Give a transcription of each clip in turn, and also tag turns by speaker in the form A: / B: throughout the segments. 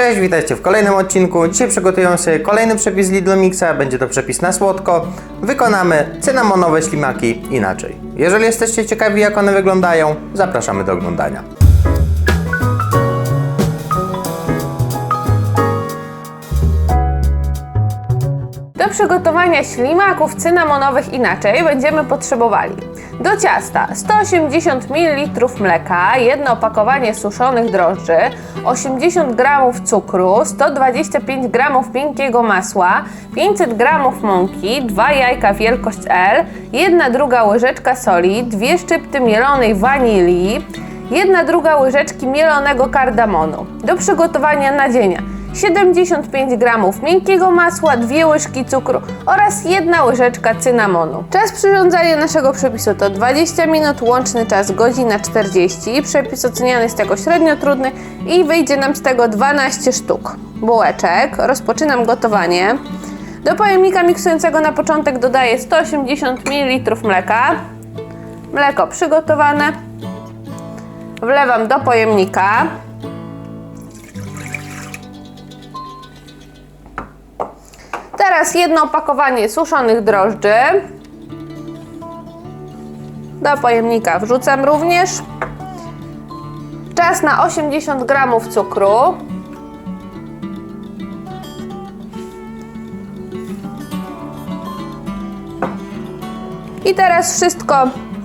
A: Cześć, witajcie w kolejnym odcinku. Dzisiaj przygotujemy sobie kolejny przepis z Lidl Mixa. Będzie to przepis na słodko. Wykonamy cynamonowe ślimaki inaczej. Jeżeli jesteście ciekawi jak one wyglądają, zapraszamy do oglądania.
B: Przygotowania ślimaków cynamonowych inaczej będziemy potrzebowali do ciasta 180 ml mleka, jedno opakowanie suszonych drożdży, 80 g cukru, 125 g miękkiego masła, 500 g mąki, 2 jajka wielkość L, 1 druga łyżeczka soli, 2 szczypty mielonej wanilii, 1 druga łyżeczki mielonego kardamonu. Do przygotowania nadzienia 75 g miękkiego masła, 2 łyżki cukru oraz 1 łyżeczka cynamonu. Czas przyrządzania naszego przepisu to 20 minut, łączny czas godzina 40. Przepis oceniany jest jako średnio trudny i wyjdzie nam z tego 12 sztuk bułeczek. Rozpoczynam gotowanie. Do pojemnika miksującego na początek dodaję 180 ml mleka. Mleko przygotowane. Wlewam do pojemnika. Teraz jedno opakowanie suszonych drożdży. Do pojemnika wrzucam również. Czas na 80 g cukru. I teraz wszystko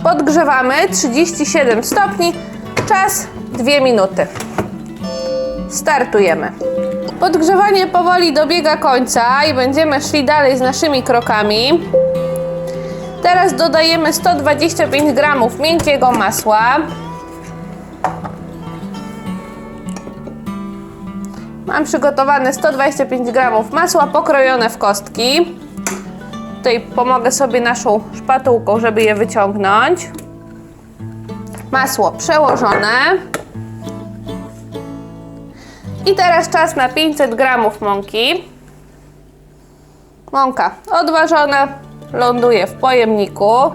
B: podgrzewamy 37 stopni. Czas 2 minuty. Startujemy. Podgrzewanie powoli dobiega końca i będziemy szli dalej z naszymi krokami. Teraz dodajemy 125 g miękkiego masła. Mam przygotowane 125 g masła pokrojone w kostki. Tutaj pomogę sobie naszą szpatułką, żeby je wyciągnąć. Masło przełożone. I teraz czas na 500 g mąki. Mąka odważona, ląduje w pojemniku.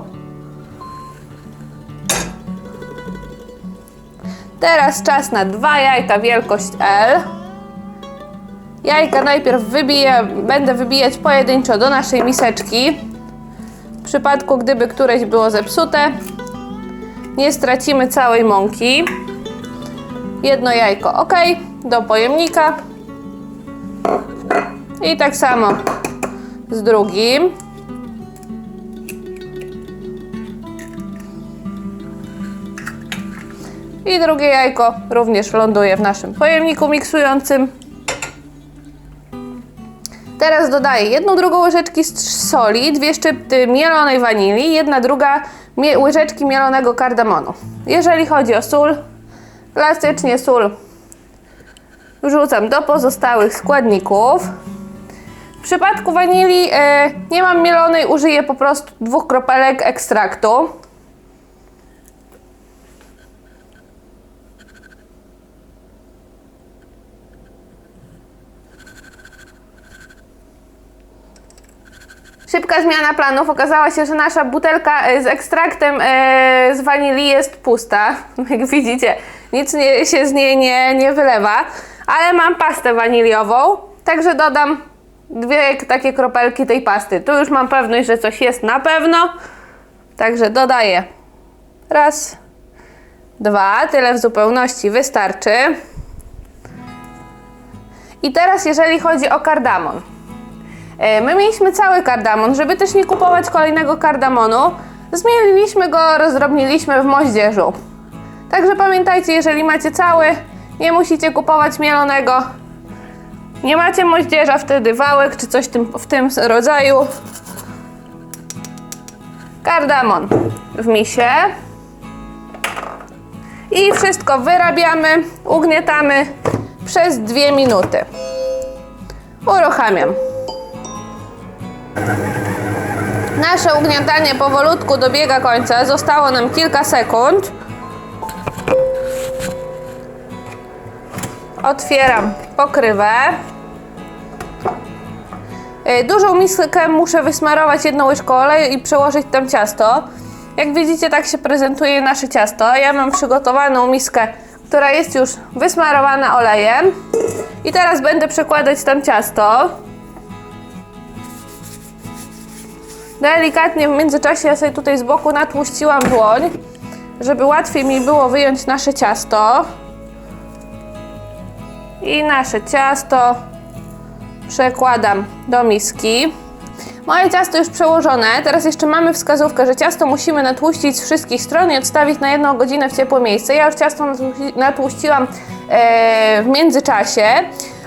B: Teraz czas na dwa jajka wielkość L. Jajka najpierw wybiję, będę wybijać pojedynczo do naszej miseczki. W przypadku gdyby któreś było zepsute, nie stracimy całej mąki. Jedno jajko ok, do pojemnika. I tak samo z drugim. I drugie jajko również ląduje w naszym pojemniku miksującym. Teraz dodaję jedną drugą łyżeczki soli, dwie szczypty mielonej wanilii, jedna druga łyżeczki mielonego kardamonu. Jeżeli chodzi o sól, klasycznie sól wrzucam do pozostałych składników. W przypadku wanilii e, nie mam mielonej, użyję po prostu dwóch kropelek ekstraktu. Szybka zmiana planów. Okazało się, że nasza butelka e, z ekstraktem e, z wanilii jest pusta. Jak widzicie, nic nie, się z niej nie, nie wylewa. Ale mam pastę waniliową, także dodam dwie takie kropelki tej pasty. Tu już mam pewność, że coś jest na pewno. Także dodaję raz, dwa, tyle w zupełności wystarczy. I teraz jeżeli chodzi o kardamon. E, My mieliśmy cały kardamon, żeby też nie kupować kolejnego kardamonu. Zmieliliśmy go, rozdrobniliśmy w moździerzu. Także pamiętajcie, jeżeli macie cały, nie musicie kupować mielonego. Nie macie moździerza, wtedy wałek czy coś tym, w tym rodzaju. Kardamon w misie. I wszystko wyrabiamy, ugniatamy przez dwie minuty. Uruchamiam. Nasze ugniatanie powolutku dobiega końca. Zostało nam kilka sekund. Otwieram pokrywę. Y, Dużą miskę muszę wysmarować jedną łyżką oleju i przełożyć tam ciasto. Jak widzicie, tak się prezentuje nasze ciasto. Ja mam przygotowaną miskę która jest już wysmarowana olejem. I teraz będę przekładać tam ciasto. Delikatnie w międzyczasie ja sobie tutaj z boku natłuściłam dłoń, żeby łatwiej mi było wyjąć nasze ciasto. I nasze ciasto przekładam do miski. Moje ciasto już przełożone. Teraz jeszcze mamy wskazówkę, że ciasto musimy natłuścić z wszystkich stron i odstawić na jedną godzinę w ciepłe miejsce. Ja już ciasto natłuści- natłuściłam e, w międzyczasie.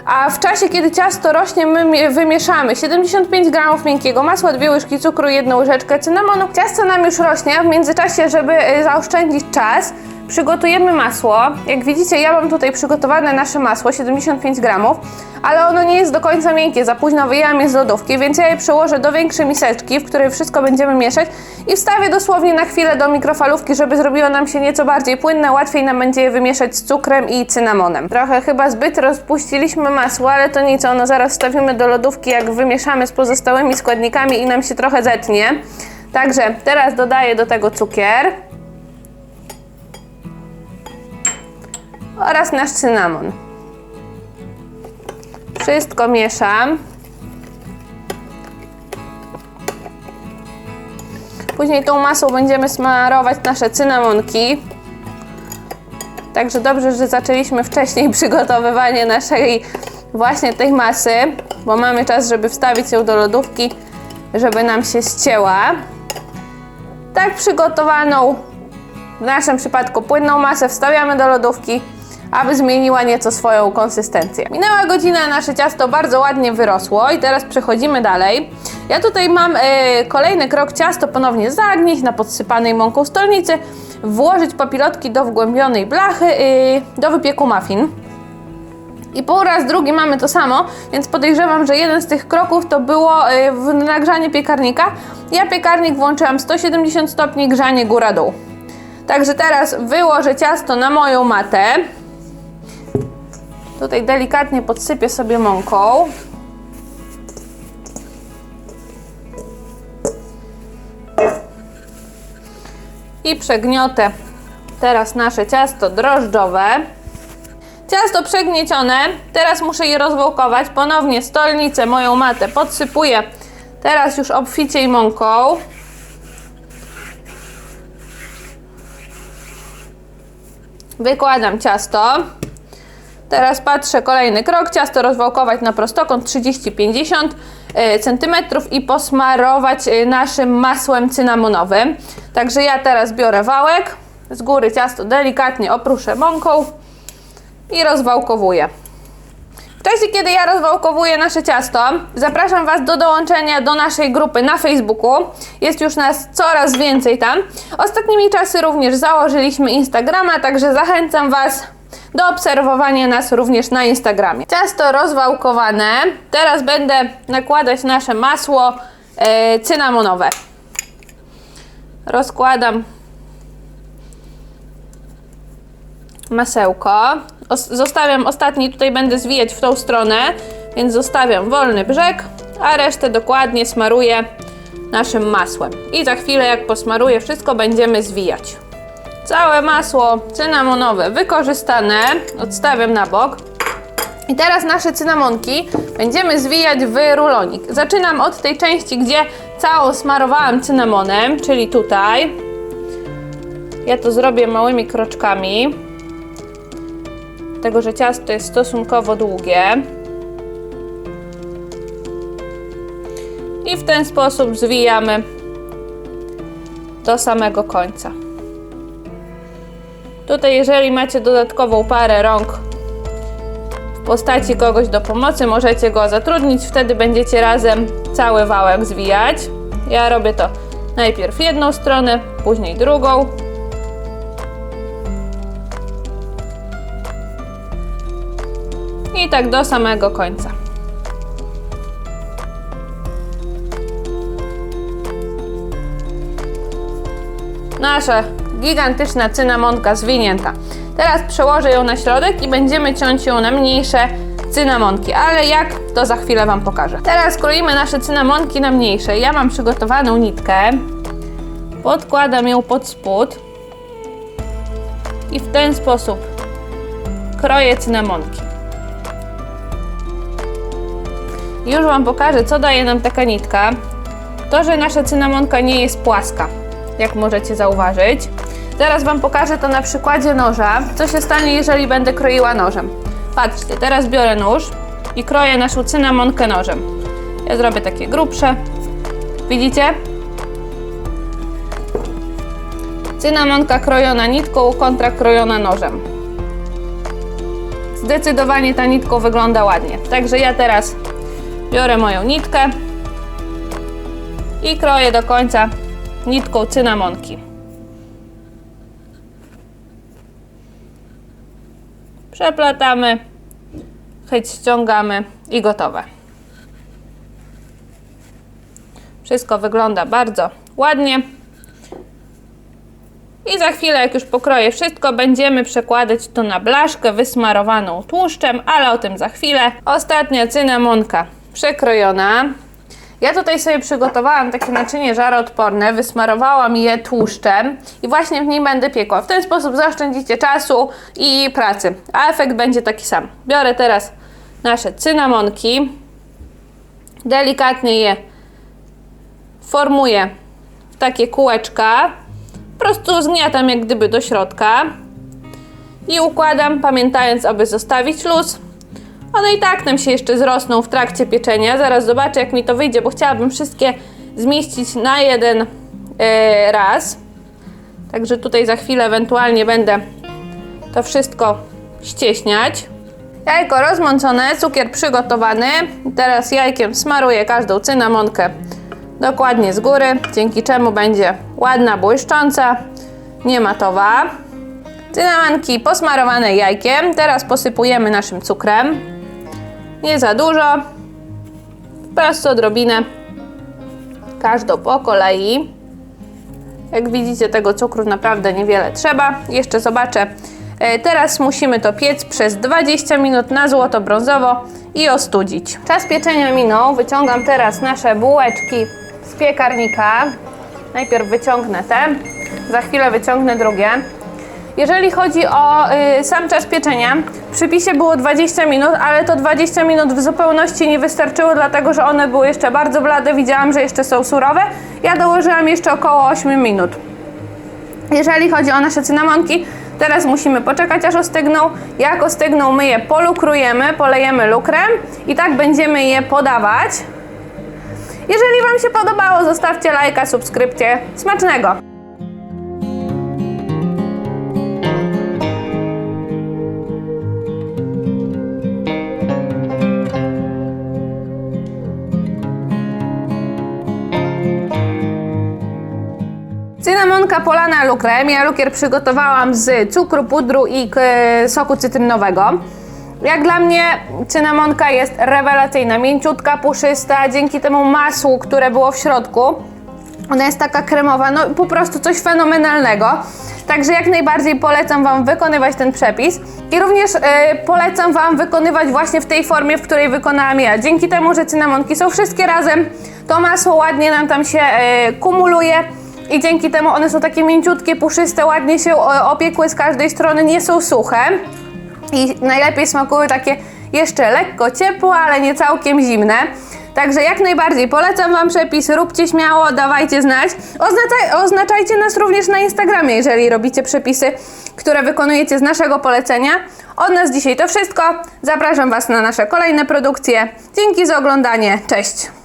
B: A w czasie, kiedy ciasto rośnie, my mie- wymieszamy 75 g miękkiego masła, dwie łyżki cukru, jedną łyżeczkę cynamonu. Ciasto nam już rośnie, a w międzyczasie, żeby e, zaoszczędzić czas, przygotujemy masło. Jak widzicie, ja mam tutaj przygotowane nasze masło, 75 gramów, ale ono nie jest do końca miękkie, za późno wyjęłam je z lodówki, więc ja je przełożę do większej miseczki, w której wszystko będziemy mieszać i wstawię dosłownie na chwilę do mikrofalówki, żeby zrobiło nam się nieco bardziej płynne, łatwiej nam będzie je wymieszać z cukrem i cynamonem. Trochę chyba zbyt rozpuściliśmy masło, ale to nic, ono zaraz wstawimy do lodówki, jak wymieszamy z pozostałymi składnikami i nam się trochę zetnie. Także teraz dodaję do tego cukier. Oraz nasz cynamon. Wszystko mieszam. Później tą masą będziemy smarować nasze cynamonki. Także dobrze, że zaczęliśmy wcześniej przygotowywanie naszej właśnie tej masy, bo mamy czas, żeby wstawić ją do lodówki, żeby nam się ścięła. Tak przygotowaną w naszym przypadku płynną masę wstawiamy do lodówki, aby zmieniła nieco swoją konsystencję. Minęła godzina, nasze ciasto bardzo ładnie wyrosło i teraz przechodzimy dalej. Ja tutaj mam e, kolejny krok, ciasto ponownie zagnieść na podsypanej mąką stolnicy, włożyć papilotki do wgłębionej blachy e, do wypieku muffin. I po raz drugi mamy to samo, więc podejrzewam, że jeden z tych kroków to było y, w nagrzanie piekarnika. Ja piekarnik włączyłam 170 stopni, grzanie góra-dół. Także teraz wyłożę ciasto na moją matę. Tutaj delikatnie podsypię sobie mąką. I przegniotę teraz nasze ciasto drożdżowe. Ciasto przegniecione, teraz muszę je rozwałkować. Ponownie stolnicę, moją matę podsypuję teraz już obficiej mąką. Wykładam ciasto. Teraz patrzę kolejny krok. Ciasto rozwałkować na prostokąt 30-50 cm i posmarować y, naszym masłem cynamonowym. Także ja teraz biorę wałek. Z góry ciasto delikatnie opruszę mąką i rozwałkowuję. W czasie, kiedy ja rozwałkowuję nasze ciasto, zapraszam Was do dołączenia do naszej grupy na Facebooku. Jest już nas coraz więcej tam. Ostatnimi czasy również założyliśmy Instagrama, także zachęcam Was do obserwowania nas również na Instagramie. Ciasto rozwałkowane. Teraz będę nakładać nasze masło e, cynamonowe. Rozkładam masełko. Os- zostawiam ostatni, tutaj będę zwijać w tą stronę, więc zostawiam wolny brzeg, a resztę dokładnie smaruję naszym masłem. I za chwilę, jak posmaruję wszystko, będziemy zwijać. Całe masło cynamonowe wykorzystane, odstawiam na bok. I teraz nasze cynamonki będziemy zwijać w rulonik. Zaczynam od tej części, gdzie całą smarowałam cynamonem, czyli tutaj. Ja to zrobię małymi kroczkami tego, że ciasto jest stosunkowo długie. I w ten sposób zwijamy do samego końca. Tutaj, jeżeli macie dodatkową parę rąk w postaci kogoś do pomocy, możecie go zatrudnić, wtedy będziecie razem cały wałek zwijać. Ja robię to najpierw jedną stronę, później drugą. I tak do samego końca. Nasza gigantyczna cynamonka zwinięta. Teraz przełożę ją na środek i będziemy ciąć ją na mniejsze cynamonki, ale jak to za chwilę Wam pokażę. Teraz kroimy nasze cynamonki na mniejsze. Ja mam przygotowaną nitkę, podkładam ją pod spód i w ten sposób kroję cynamonki. Już Wam pokażę, co daje nam taka nitka. To, że nasza cynamonka nie jest płaska, jak możecie zauważyć. Zaraz Wam pokażę to na przykładzie noża, co się stanie, jeżeli będę kroiła nożem. Patrzcie, teraz biorę nóż i kroję naszą cynamonkę nożem. Ja zrobię takie grubsze. Widzicie? Cynamonka krojona nitką kontra krojona nożem. Zdecydowanie ta nitką wygląda ładnie. Także ja teraz biorę moją nitkę i kroję do końca nitką cynamonki. Przeplatamy, chyć ściągamy i gotowe. Wszystko wygląda bardzo ładnie. I za chwilę, jak już pokroję wszystko, będziemy przekładać to na blaszkę wysmarowaną tłuszczem, ale o tym za chwilę. Ostatnia cynamonka przekrojona. Ja tutaj sobie przygotowałam takie naczynie żaroodporne, wysmarowałam je tłuszczem i właśnie w nim będę piekła. W ten sposób zaoszczędzicie czasu i pracy, a efekt będzie taki sam. Biorę teraz nasze cynamonki, delikatnie je formuję w takie kółeczka, po prostu zgniatam jak gdyby do środka i układam, pamiętając, aby zostawić luz. One i tak nam się jeszcze zrosną w trakcie pieczenia. Zaraz zobaczę, jak mi to wyjdzie, bo chciałabym wszystkie zmieścić na jeden e, raz. Także tutaj za chwilę ewentualnie będę to wszystko ścieśniać. Jajko rozmącone, cukier przygotowany. Teraz jajkiem smaruję każdą cynamonkę dokładnie z góry, dzięki czemu będzie ładna, błyszcząca, niematowa. Cynamonki posmarowane jajkiem. Teraz posypujemy naszym cukrem. Nie za dużo, po prostu odrobinę. Każdą po kolei. Jak widzicie, tego cukru naprawdę niewiele trzeba. Jeszcze zobaczę. E, Teraz musimy to piec przez 20 minut na złoto-brązowo i ostudzić. Czas pieczenia minął. Wyciągam teraz nasze bułeczki z piekarnika. Najpierw wyciągnę te, za chwilę wyciągnę drugie. Jeżeli chodzi o y, sam czas pieczenia, w przypisie było 20 minut, ale to 20 minut w zupełności nie wystarczyło, dlatego że one były jeszcze bardzo blade. Widziałam, że jeszcze są surowe. Ja dołożyłam jeszcze około 8 minut. Jeżeli chodzi o nasze cynamonki, teraz musimy poczekać aż ostygną. Jak ostygną, my je polukrujemy, polejemy lukrem i tak będziemy je podawać. Jeżeli Wam się podobało, zostawcie lajka, subskrypcję. Smacznego! Polana lukrem. Ja lukier przygotowałam z cukru, pudru i soku cytrynowego. Jak dla mnie cynamonka jest rewelacyjna, mięciutka, puszysta, dzięki temu masłu, które było w środku. Ona jest taka kremowa, no po prostu coś fenomenalnego. Także jak najbardziej polecam Wam wykonywać ten przepis. I również e, polecam Wam wykonywać właśnie w tej formie, w której wykonałam ja. Dzięki temu, że cynamonki są wszystkie razem, to masło ładnie nam tam się e, kumuluje. I dzięki temu one są takie mięciutkie, puszyste, ładnie się e, opiekły z każdej strony, nie są suche. I najlepiej smakują takie jeszcze lekko ciepłe, ale nie całkiem zimne. Także jak najbardziej polecam Wam przepis, róbcie śmiało, dawajcie znać. Oznacza, oznaczajcie nas również na Instagramie, jeżeli robicie przepisy, które wykonujecie z naszego polecenia. Od nas dzisiaj to wszystko. Zapraszam Was na nasze kolejne produkcje. Dzięki za oglądanie. Cześć!